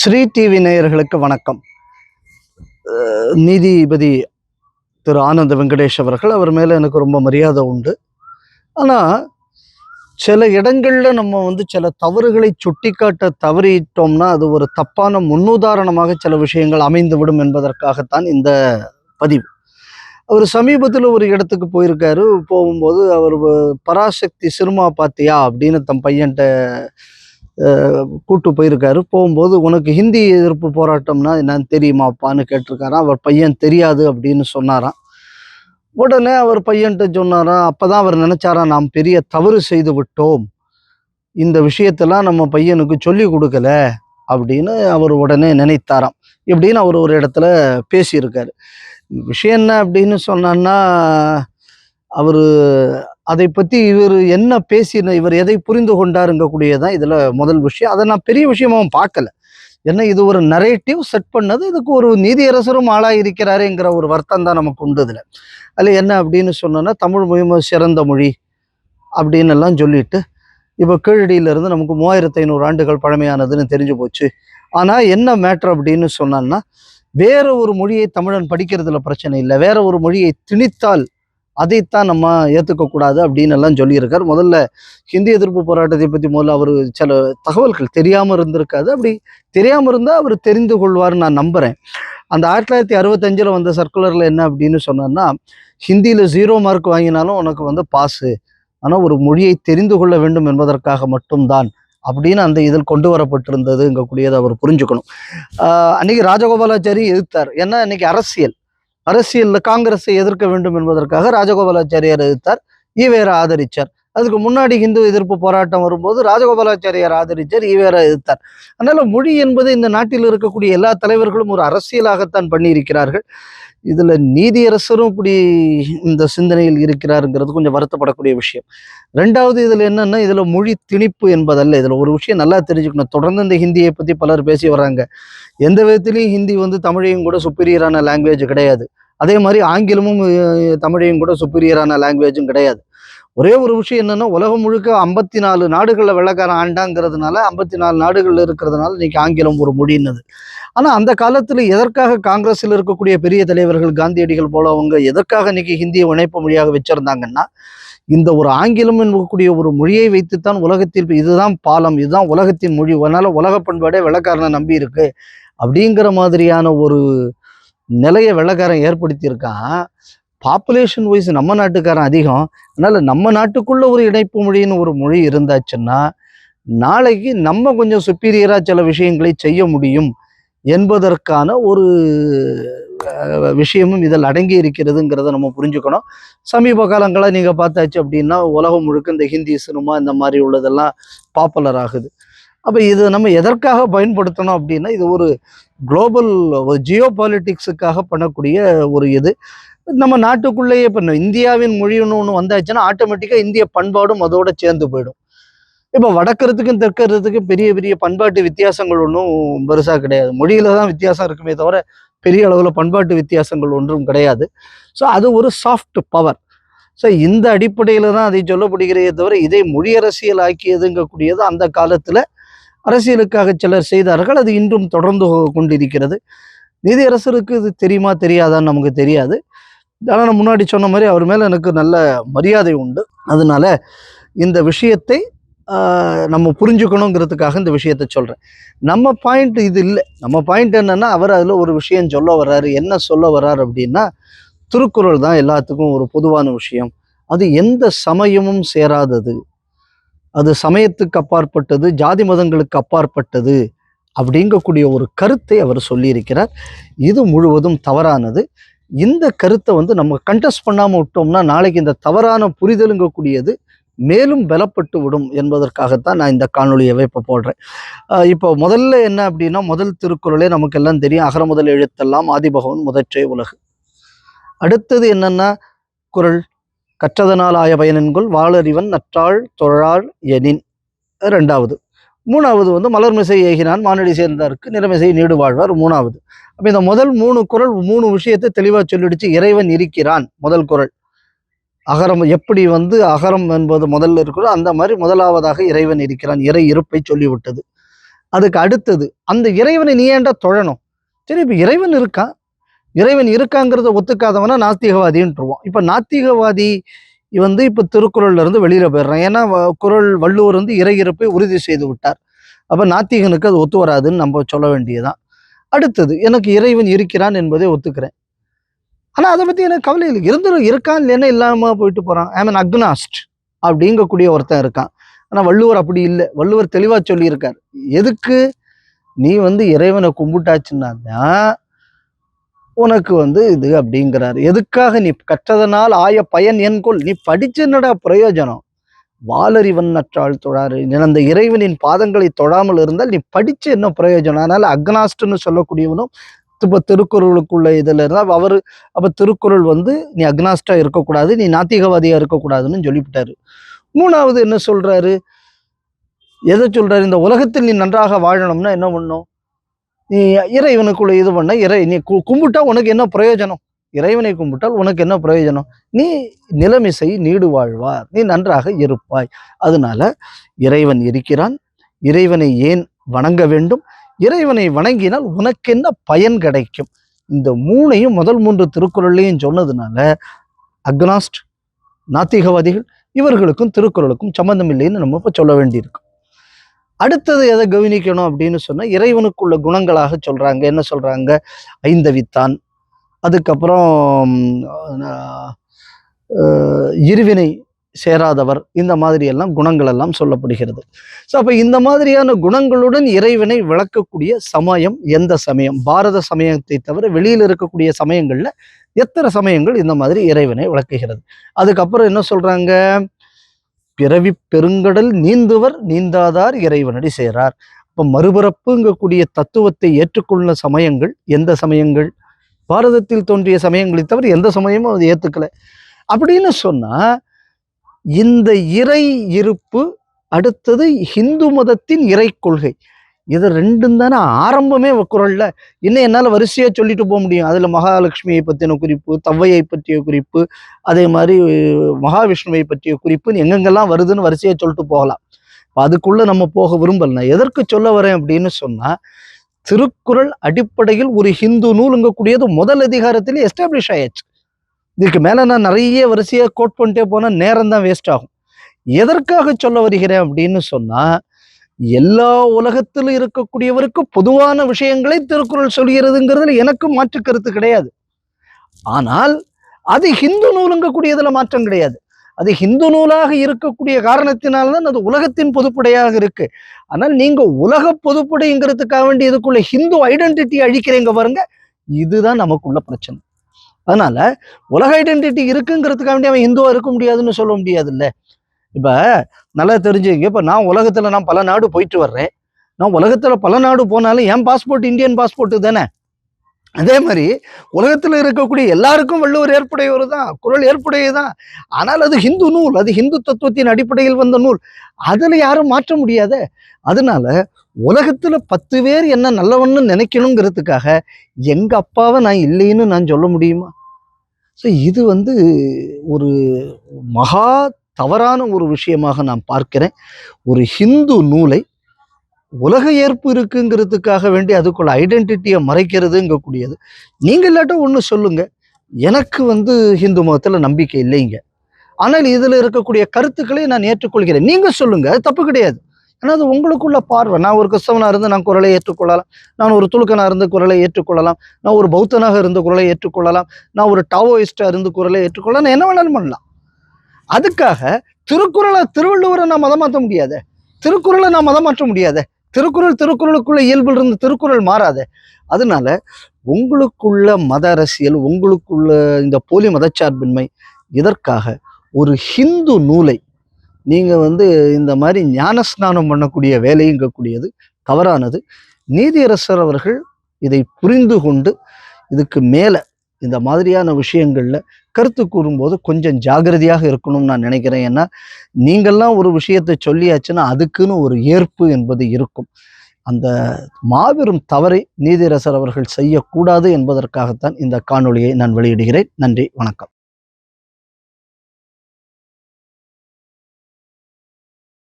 Sri TV நேயர்களுக்கு வணக்கம். நீதிபதி திரு ஆனந்த வெங்கடேஷ் அவர்கள் அவர் மேலே எனக்கு ரொம்ப மரியாதை உண்டு. ஆனால் சில இடங்களில் நம்ம வந்து சில தவறுகளை சுட்டிக்காட்ட தவறிட்டோம்னா அது ஒரு தப்பான முன்னுதாரணமாக சில விஷயங்கள் அமைந்துவிடும் என்பதற்காகத்தான் இந்த பதிவு. அவர் சமீபத்தில் ஒரு இடத்துக்கு போயிருக்காரு. போகும்போது அவர் பராசக்தி சினிமா பார்த்தியா அப்படின்னு தம் பையன்கிட்ட கூட்டு போயிருக்காரு. போகும்போது உனக்கு ஹிந்தி எதிர்ப்பு போராட்டம்னா என்னன்னு தெரியுமாப்பான்னு கேட்டிருக்காராம் அவர் பையன் தெரியாது அப்படின்னு சொன்னாராம். உடனே அவர் பையன்கிட்ட சொன்னாராம் அப்பதான் அவர் நினச்சாரா நாம் பெரிய தவறு செய்து விட்டோம். இந்த விஷயத்தெல்லாம் நம்ம பையனுக்கு சொல்லி கொடுக்கல. அப்படின்னு அவர் உடனே நினைத்தாராம். இப்படின்னு அவர் ஒரு இடத்துல பேசியிருக்காரு. விஷயம் என்ன அப்படின்னு சொன்னான்னா அவர் அதை பற்றி இவர் என்ன பேசின இவர் எதை புரிந்து கொண்டாருங்கக்கூடியதான் இதில் முதல் விஷயம். அதை நான் பெரிய விஷயமாவும் பார்க்கல. ஏன்னா இது ஒரு நரேட்டிவ் செட் பண்ணது இதுக்கு ஒரு நீதியரசரும் ஆளாக இருக்கிறாருங்கிற ஒரு வருத்தம் தான் நமக்கு உண்டு இதில். அதில் என்ன அப்படின்னு சொன்னோன்னா தமிழ் மொழி சிறந்த மொழி அப்படின்னு எல்லாம் சொல்லிட்டு இப்போ கீழடியிலிருந்து நமக்கு மூவாயிரத்து ஐநூறு ஆண்டுகள் பழமையானதுன்னு தெரிஞ்சு போச்சு. ஆனால் என்ன மேட்ரு அப்படின்னு சொன்னான்னா வேற ஒரு மொழியை தமிழன் படிக்கிறதுல பிரச்சனை இல்லை. வேற ஒரு மொழியை திணித்தால் அதைத்தான் நம்ம ஏற்றுக்கக்கூடாது அப்படின்னு எல்லாம் சொல்லியிருக்கார். முதல்ல ஹிந்தி எதிர்ப்பு போராட்டத்தை பற்றி முதல்ல அவர் சில தகவல்கள் தெரியாமல் இருந்திருக்காது. அப்படி தெரியாமல் இருந்தால் அவர் தெரிந்து கொள்வார்னு நான் நம்புகிறேன் அந்த ஆயிரத்தி தொள்ளாயிரத்தி அறுபத்தஞ்சில் வந்த சர்க்குலரில் என்ன அப்படின்னு சொன்னார்னா ஹிந்தியில் ஜீரோ மார்க் வாங்கினாலும் உனக்கு வந்து பாஸு ஆனால் ஒரு மொழியை தெரிந்து கொள்ள வேண்டும் என்பதற்காக மட்டும்தான் அப்படின்னு அந்த இதில் கொண்டு வரப்பட்டிருந்ததுங்கக்கூடியதை அவர் புரிஞ்சுக்கணும். அன்றைக்கி அன்னைக்கு ராஜகோபாலாச்சாரி எதிர்த்தார். ஏன்னா இன்னைக்கு அரசியல். அரசியலில் காங்கிரஸை எதிர்க்க வேண்டும் என்பதற்காக ராஜகோபாலாச்சாரியார் எதிர்த்தார். ஈவேரா ஆதரித்தார் அதுக்கு முன்னாடி இந்து எதிர்ப்பு போராட்டம் வரும்போது ராஜகோபாலாச்சாரியார் ஆதரித்தார் ஈவேரா எதிர்த்தார். அதனால மொழி என்பது இந்த நாட்டில் இருக்கக்கூடிய எல்லா தலைவர்களும் ஒரு அரசியலாகத்தான் பண்ணியிருக்கிறார்கள். இதில் நீதியரசரும் இப்படி இந்த சிந்தனையில் இருக்கிறாருங்கிறது கொஞ்சம் வருத்தப்படக்கூடிய விஷயம். ரெண்டாவது இதில் என்னென்னா இதில் மொழி திணிப்பு என்பதல்ல. இதில் ஒரு விஷயம் நல்லா தெரிஞ்சுக்கணும். தொடர்ந்து இந்த ஹிந்தியை பற்றி பலர் பேசி வர்றாங்க. எந்த விதத்திலையும் ஹிந்தி வந்து தமிழையும் கூட சுப்பீரியரான லாங்குவேஜ் கிடையாது. அதே மாதிரி ஆங்கிலமும் தமிழையும் கூட சுப்பீரியரான லாங்குவேஜும் கிடையாது. ஒரே ஒரு விஷயம் என்னன்னா உலகம் முழுக்க ஐம்பத்தி நாலு நாடுகளில் வெள்ளக்காரன் ஆண்டாங்கிறதுனால ஐம்பத்தி நாலு நாடுகள் இருக்கிறதுனால இன்னைக்கு ஆங்கிலம் ஒரு மொழின்னது. ஆனால் அந்த காலத்தில் எதற்காக காங்கிரஸில் இருக்கக்கூடிய பெரிய தலைவர்கள் காந்தியடிகள் போல அவங்க எதற்காக இன்னைக்கு ஹிந்தியை இணைப்பு மொழியாக வச்சுருந்தாங்கன்னா இந்த ஒரு ஆங்கிலம் என்பக்கூடிய ஒரு மொழியை வைத்துத்தான் உலகத்தில் இதுதான் பாலம் இதுதான் உலகத்தின் மொழி அதனால் உலக பண்பாடே வெள்ளக்காரனை நம்பி இருக்கு அப்படிங்கிற மாதிரியான ஒரு நிலையை வெள்ளக்காரன் ஏற்படுத்தியிருக்கான். பாப்புலேஷன் வைஸ் நம்ம நாட்டுக்காரன் அதிகம். அதனால் நம்ம நாட்டுக்குள்ள ஒரு இணைப்பு மொழின்னு ஒரு மொழி இருந்தாச்சுன்னா நாளைக்கு நம்ம கொஞ்சம் சுப்பீரியராக சில விஷயங்களை செய்ய முடியும் என்பதற்கான ஒரு விஷயமும் இதில் அடங்கி இருக்கிறதுங்கிறத நம்ம புரிஞ்சுக்கணும். சமீப காலங்களாக நீங்கள் பார்த்தாச்சு அப்படின்னா உலகம் முழுக்க இந்த ஹிந்தி சினிமா இந்த மாதிரி உள்ளதெல்லாம் பாப்புலர் ஆகுது. அப்போ இது நம்ம எதற்காக பயன்படுத்தணும் அப்படின்னா இது ஒரு குளோபல் ஒரு ஜியோ பாலிட்டிக்ஸுக்காக பண்ணக்கூடிய ஒரு இது. நம்ம நாட்டுக்குள்ளேயே இப்போ இந்தியாவின் மொழின்னு ஒன்று வந்தாச்சுன்னா ஆட்டோமேட்டிக்காக இந்திய பண்பாடும் அதோட சேர்ந்து போயிடும். இப்போ வடக்கிறதுக்கும் தெற்கிறதுக்கும் பெரிய பெரிய பண்பாட்டு வித்தியாசங்கள் ஒன்றும் பெருசாக கிடையாது. மொழியில தான் வித்தியாசம் இருக்குமே தவிர பெரிய அளவில் பண்பாட்டு வித்தியாசங்கள் ஒன்றும் கிடையாது. ஸோ அது ஒரு சாஃப்ட் பவர் ஸோ இந்த அடிப்படையில் தான் அதை சொல்லப்படுகிறதே தவிர இதை மொழி அரசியல் ஆக்கியதுங்கக்கூடியது அந்த காலத்தில் அரசியலுக்காக சிலர் செய்தார்கள். அது இன்றும் தொடர்ந்து கொண்டிருக்கிறது. நீதியரசருக்கு இது தெரியுமா தெரியாதான்னு நமக்கு தெரியாது. ஆனால் நான் முன்னாடி சொன்ன மாதிரி அவர் மேலே எனக்கு நல்ல மரியாதை உண்டு. அதனால இந்த விஷயத்தை நம்ம புரிஞ்சுக்கணுங்கிறதுக்காக இந்த விஷயத்தை சொல்கிறேன் நம்ம பாயிண்ட் இது இல்லை. நம்ம பாயிண்ட் என்னன்னா அவர் அதில் ஒரு விஷயம் சொல்ல வர்றாரு. என்ன சொல்ல வர்றாரு அப்படின்னா திருக்குறள் தான் எல்லாத்துக்கும் ஒரு பொதுவான விஷயம். அது எந்த சமயமும் சேராதது. அது சமயத்துக்கு அப்பாற்பட்டது ஜாதி மதங்களுக்கு அப்பாற்பட்டது அப்படிங்கக்கூடிய ஒரு கருத்தை அவர் சொல்லியிருக்கிறார். இது முழுவதும் தவறானது. இந்த கருத்தை வந்து நம்ம கண்டெஸ்ட் பண்ணாமல் விட்டோம்னா நாளைக்கு இந்த தவறான புரிதலுங்கக்கூடியது மேலும் பலப்பட்டு விடும் என்பதற்காகத்தான் நான் இந்த காணொலியவே இப்போ போடுறேன். இப்போ முதல்ல என்ன அப்படின்னா முதல் திருக்குறளே நமக்கு எல்லாம் தெரியும். அகர முதல் எழுத்தெல்லாம் ஆதிபகவன் முதற்றே உலகு. அடுத்தது என்னென்னா குரல் கற்றதனால் ஆய பயனென்கொள் வாளறிவன் நற்றாள் தொழாள் எனின். ரெண்டாவது மூணாவது வந்து மலர்மிசை ஏகினான் மானடி சேர்ந்தாருக்கு நிறமிசை நீடு வாழ்வார் மூணாவது. அப்போ இந்த முதல் மூணு குரல் மூணு விஷயத்தை தெளிவாக சொல்லிடுச்சு இறைவன் இருக்கிறான் முதல் குரல். அகரம் எப்படி வந்து அகரம் என்பது முதல்ல இருக்கிறோ அந்த மாதிரி முதலாவதாக இறைவன் இருக்கிறான் இறை இருப்பை சொல்லிவிட்டது. அதுக்கு அடுத்தது அந்த இறைவனை நீ ஏண்டா தொழணும்? சரி இப்போ இறைவன் இருக்கான் இறைவன் இருக்காங்கிறத ஒத்துக்காதவனா நாத்திகவாதின்ட்டுருவோம் இப்போ நாத்திகவாதி வந்து இப்போ திருக்குறள்ல இருந்து வெளியில போயிடுறான். ஏன்னா குரல் குறள் வள்ளுவர் வந்து இறை இருப்பை உறுதி செய்து விட்டார். அப்போ நாத்திகனுக்கு அது ஒத்து வராதுன்னு நம்ம சொல்ல வேண்டியதுதான். அடுத்தது எனக்கு இறைவன் இருக்கிறான் என்பதை ஒத்துக்கிறேன். ஆனால் அதை பத்தி எனக்கு கவலை இல்லை. இருந்தும் இருக்கான் இல்லைன்னா இல்லாமல் போயிட்டு போகிறான் ஐ மீன் அக்னாஸ்ட் அப்படிங்கக்கூடிய ஒருத்தன் இருக்கான். ஆனால் வள்ளுவர் அப்படி இல்லை. வள்ளுவர் தெளிவாக சொல்லியிருக்கார். எதுக்கு? நீ வந்து இறைவனை கும்பிட்டாச்சுன்னா தான் உனக்கு வந்து இது அப்படிங்கிறார். எதுக்காக நீ கற்றதனால் ஆய பயன் என்கொள் நீ படிச்சு என்னடா பிரயோஜனம்? வாலறிவன் நற்றாள் தொழாரு நீ அந்த இறைவனின் பாதங்களை தொழாமல் இருந்தால் நீ படிச்சு என்ன பிரயோஜனம்? அதனால அக்னாஸ்ட்னு சொல்லக்கூடியவனும் இப்போ திருக்குறளுக்குள்ள இதில் இருந்தால் அவர் அப்போ திருக்குறள் வந்து நீ அக்னாஸ்டா இருக்கக்கூடாது நீ நாத்திகவாதியாக இருக்கக்கூடாதுன்னு சொல்லிவிட்டாரு. மூணாவது என்ன சொல்றாரு? எதை சொல்றாரு? இந்த உலகத்தில் நீ நன்றாக வாழணும்னா என்ன பண்ணும்? நீ இறைவனுக்குள்ள இது பண்ண இறை நீ கும்பிட்டா உனக்கு என்ன பிரயோஜனம்? இறைவனை கும்பிட்டால் உனக்கு என்ன பிரயோஜனம்? நீ நிலைமிசை நீடு வாழ்வார் நீ நன்றாக இருப்பாய். அதனால இறைவன் இருக்கிறான். இறைவனை ஏன் வணங்க வேண்டும்? இறைவனை வணங்கினால் உனக்கு என்ன பயன் கிடைக்கும்? இந்த மூணையும் முதல் மூன்று திருக்குறள்லையும் சொன்னதுனால அக்னாஸ்ட் நாத்திகவாதிகள் இவர்களுக்கும் திருக்குறளுக்கும் சம்மந்தம் இல்லைன்னு நம்ம இப்போ சொல்ல வேண்டியிருக்கும் அடுத்தது எதை கவனிக்கணும் அப்படின்னு சொன்னா இறைவனுக்குள்ள குணங்களாக சொல்றாங்க. என்ன சொல்றாங்க? ஐந்தவித்தான். அதுக்கப்புறம் இருவினை சேராதவர். இந்த மாதிரி எல்லாம் குணங்கள் எல்லாம் சொல்லப்படுகிறது. ஸோ அப்போ இந்த மாதிரியான குணங்களுடன் இறைவனை விளக்கக்கூடிய சமயம் எந்த சமயம்? பாரத சமயத்தை தவிர வெளியில் இருக்கக்கூடிய சமயங்களில் எத்தனை சமயங்கள் இந்த மாதிரி இறைவனை விளக்குகிறது? அதுக்கப்புறம் என்ன சொல்றாங்க? பிறவி பெருங்கடல் நீந்துவர் நீந்தாதார் இறைவனடி சேரார். இப்போ மறுபிறப்புங்கக்கூடிய தத்துவத்தை ஏற்றுக்கொள்ள சமயங்கள் எந்த சமயங்கள்? பாரதத்தில் தோன்றிய சமயங்களை தவிர எந்த சமயமும் அதை ஏற்றுக்கலை அப்படின்னு சொன்னால் இந்த இறை இருப்பு அடுத்தது ஹிந்து மதத்தின் இறை கொள்கை. இது ரெண்டும் தானே ஆரம்பமே குரல்ல. இன்னும் என்னால் வரிசையாக சொல்லிட்டு போக முடியும். அதில் மகாலட்சுமியை பற்றின குறிப்பு தவ்வையை பற்றிய குறிப்பு அதே மாதிரி மகாவிஷ்ணுவை பற்றிய குறிப்புன்னு எங்கெங்கெல்லாம் வருதுன்னு வரிசையாக சொல்லிட்டு போகலாம். இப்போ அதுக்குள்ளே நம்ம போக விரும்பல. எதற்கு சொல்ல வரேன் அப்படின்னு சொன்னால் திருக்குறள் அடிப்படையில் ஒரு ஹிந்து நூலுங்கக்கூடியது முதல் அதிகாரத்திலே எஸ்டாப்ளிஷ் ஆயாச்சு. இதுக்கு மேலே நான் நிறைய வரிசையாக கோட் பண்ணிட்டே போனால் நேரம் தான் வேஸ்ட் ஆகும். எதற்காக சொல்ல வருகிறேன் அப்படின்னு சொன்னால் எல்லா உலகத்திலும் இருக்கக்கூடியவருக்கு பொதுவான விஷயங்களை திருக்குறள் சொல்கிறதுங்கிறதுல எனக்கு மாற்று கருத்து கிடையாது. ஆனால் அது ஹிந்து நூலுங்கக்கூடியதுல மாற்றம் கிடையாது. அது ஹிந்து நூலாக இருக்கக்கூடிய காரணத்தினால்தான் அது உலகத்தின் பொதுப்படையாக இருக்கு. ஆனால் நீங்க உலக பொதுப்படைங்கிறதுக்காக வேண்டி இதுக்குள்ள ஹிந்து ஐடென்டிட்டி அழிக்கிறீங்க பாருங்க இதுதான் நமக்குள்ள பிரச்சனை. அதனால உலக ஐடென்டிட்டி இருக்குங்கிறதுக்காக வேண்டி அவன் ஹிந்துவா இருக்க முடியாதுன்னு சொல்ல முடியாது இல்லை இப்போ நல்லா தெரிஞ்சுங்க இப்போ நான் உலகத்தில் நான் பல நாடு போயிட்டு வர்றேன். நான் உலகத்தில் பல நாடு போனாலும் என் பாஸ்போர்ட் இந்தியன் பாஸ்போர்ட் தானே? அதே மாதிரி உலகத்தில் இருக்கக்கூடிய எல்லாருக்கும் வள்ளுவர் ஏற்புடையவர் தான் குரல் ஏற்புடையது தான். ஆனால் அது ஹிந்து நூல் அது ஹிந்து தத்துவத்தின் அடிப்படையில் வந்த நூல். அதில் யாரும் மாற்ற முடியாத. அதனால உலகத்தில் பத்து பேர் என்ன நல்லவன்னு நினைக்கணுங்கிறதுக்காக எங்கள் அப்பாவை நான் இல்லைன்னு நான் சொல்ல முடியுமா? ஸோ இது வந்து ஒரு மகா தவறான ஒரு விஷயமாக நான் பார்க்கிறேன். ஒரு ஹிந்து நூலை உலக ஏற்பு இருக்குங்கிறதுக்காக வேண்டி அதுக்குள்ள ஐடென்டிட்டியை மறைக்கிறதுங்கக்கூடியது. நீங்கள் இல்லாட்டும் ஒன்று சொல்லுங்க. எனக்கு வந்து ஹிந்து மதத்தில் நம்பிக்கை இல்லைங்க ஆனால் இதில் இருக்கக்கூடிய கருத்துக்களை நான் ஏற்றுக்கொள்கிறேன். நீங்கள் சொல்லுங்க. அது தப்பு கிடையாது. ஏன்னா அது உங்களுக்குள்ள பார்வை. நான் ஒரு கிறிஸ்தவனாக இருந்து நான் குரலை ஏற்றுக்கொள்ளலாம். நான் ஒரு துலுக்கனாக இருந்து குரலை ஏற்றுக்கொள்ளலாம். நான் ஒரு பௌத்தனாக இருந்து குரலை ஏற்றுக்கொள்ளலாம். நான் ஒரு டாவோயிஸ்டாக இருந்து குரலை ஏற்றுக்கொள்ளலாம். நான் என்ன வேணாலும் பண்ணலாம். அதுக்காக திருக்குறளை திருவள்ளுவரை நான் மதம் மாற்ற முடியாத? திருக்குறளை நான் மதம் மாற்ற முடியாது? திருக்குறள் திருக்குறளுக்குள்ள இயல்பில் இருந்து திருக்குறள் மாறாது? அதனால உங்களுக்குள்ள மத அரசியல் உங்களுக்குள்ள இந்த போலி மதச்சார்பின்மை இதற்காக ஒரு ஹிந்து நூலை நீங்க வந்து இந்த மாதிரி ஞானஸ்நானம் பண்ணக்கூடிய வேலைங்கக்கூடியது தவறானது. நீதியரசர் அவர்கள் இதை புரிந்து கொண்டு இதுக்கு மேலே இந்த மாதிரியான விஷயங்களில் கருத்து கூறும்போது கொஞ்சம் ஜாகிரதையாக இருக்கணும்னு நான் நினைக்கிறேன். ஏன்னா நீங்கள்லாம் ஒரு விஷயத்தை சொல்லியாச்சுன்னா அதுக்குன்னு ஒரு ஏற்பு என்பது இருக்கும். அந்த மாபெரும் தவறை நீதிரசர் அவர்கள் செய்யக்கூடாது என்பதற்காகத்தான் இந்த காணொளியை நான் வெளியிடுகிறேன். நன்றி வணக்கம்.